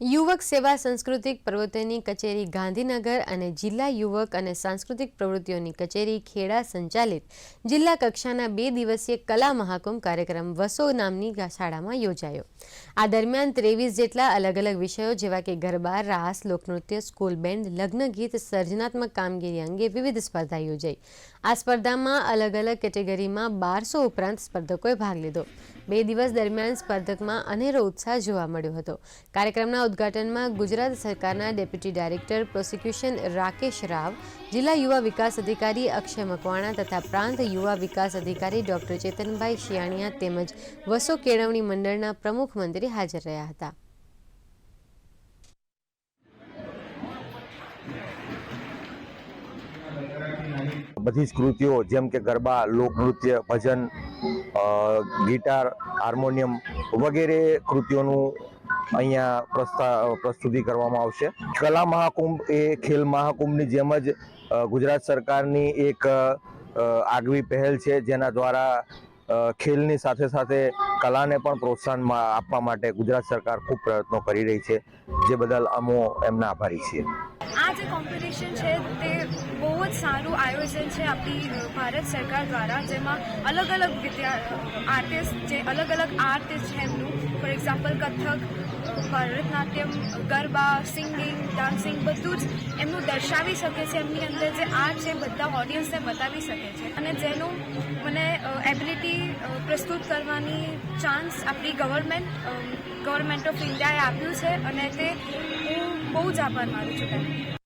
યુવક સેવા સાંસ્કૃતિક પ્રવૃત્તિની કચેરી ગાંધીનગર અને જિલ્લા યુવક અને સાંસ્કૃતિક પ્રવૃત્તિઓની કચેરી ખેડા સંચાલિત જિલ્લા કક્ષાના બે દિવસીય કલા મહાકુંભ કાર્યક્રમ વસો નામની શાળામાં યોજાયો. આ દરમિયાન ત્રેવીસ જેટલા અલગ અલગ વિષયો જેવા કે ગરબા, રાસ, લોકનૃત્ય, સ્કૂલ બેન્ડ, લગ્ન ગીત, સર્જનાત્મક કામગીરી અંગે વિવિધ સ્પર્ધા યોજાઈ. આ સ્પર્ધામાં અલગ અલગ કેટેગરીમાં બારસો ઉપરાંત સ્પર્ધકોએ ભાગ લીધો. બે દિવસ દરમિયાન સ્પર્ધકમાં અનેરો ઉત્સાહ જોવા મળ્યો હતો. કાર્યક્રમના ઉદ્ઘાટનમાં ગુજરાત સરકારના deputy director prosecution Rakesh Rao, જિલ્લા યુવા વિકાસ અધિકારી અક્ષય મકવાણા તથા પ્રાંત યુવા વિકાસ અધિકારી ડોક્ટર ચેતનભાઈ શિયાણિયા તેમજ વસો કેળવણી મંડળના પ્રમુખ મંત્રી હાજર રહ્યા હતા. બધી જ કૃતિઓ જેમ કે ગરબા લોકનૃત્ય ભજન ગિટાર, હાર્મોનિયમ વગેરે કૃતિઓનું અહીંયા પ્રસ્તા પ્રસ્તુતિ કરવામાં આવશે. કલા મહાકુંભ એ ખેલ મહાકુંભની જેમ જ ગુજરાત સરકારની એક આગવી પહેલ છે, જેના દ્વારા ખેલની સાથે સાથે કલાને પણ પ્રોત્સાહન આપવા માટે ગુજરાત સરકાર ખૂબ પ્રયત્નો કરી રહી છે. જે બદલ અમો એમના આભારી છીએ. આ જે કોમ્પિટિશન છે, તે બહુ જ સારું આયોજન છે આપણી ભારત સરકાર દ્વારા, જેમાં અલગ અલગ વિદ્યા આર્ટિસ્ટ જે અલગ અલગ આર્ટ છે એમનું. For example Kathak Bharatanatyam, Garba, singing, dancing બધું જ એમનું દર્શાવી શકે છે, એમની અંદર જે આર્ટ છે બધા ઓડિયન્સને બતાવી શકે છે. અને જેનું મને એબિલિટી પ્રસ્તુત કરવાની ચાન્સ આપણી ગવર્મેન્ટ ગવર્મેન્ટ ઓફ ઇન્ડિયાએ આપ્યું છે અને તે હું બહુ જ આભાર માનું છું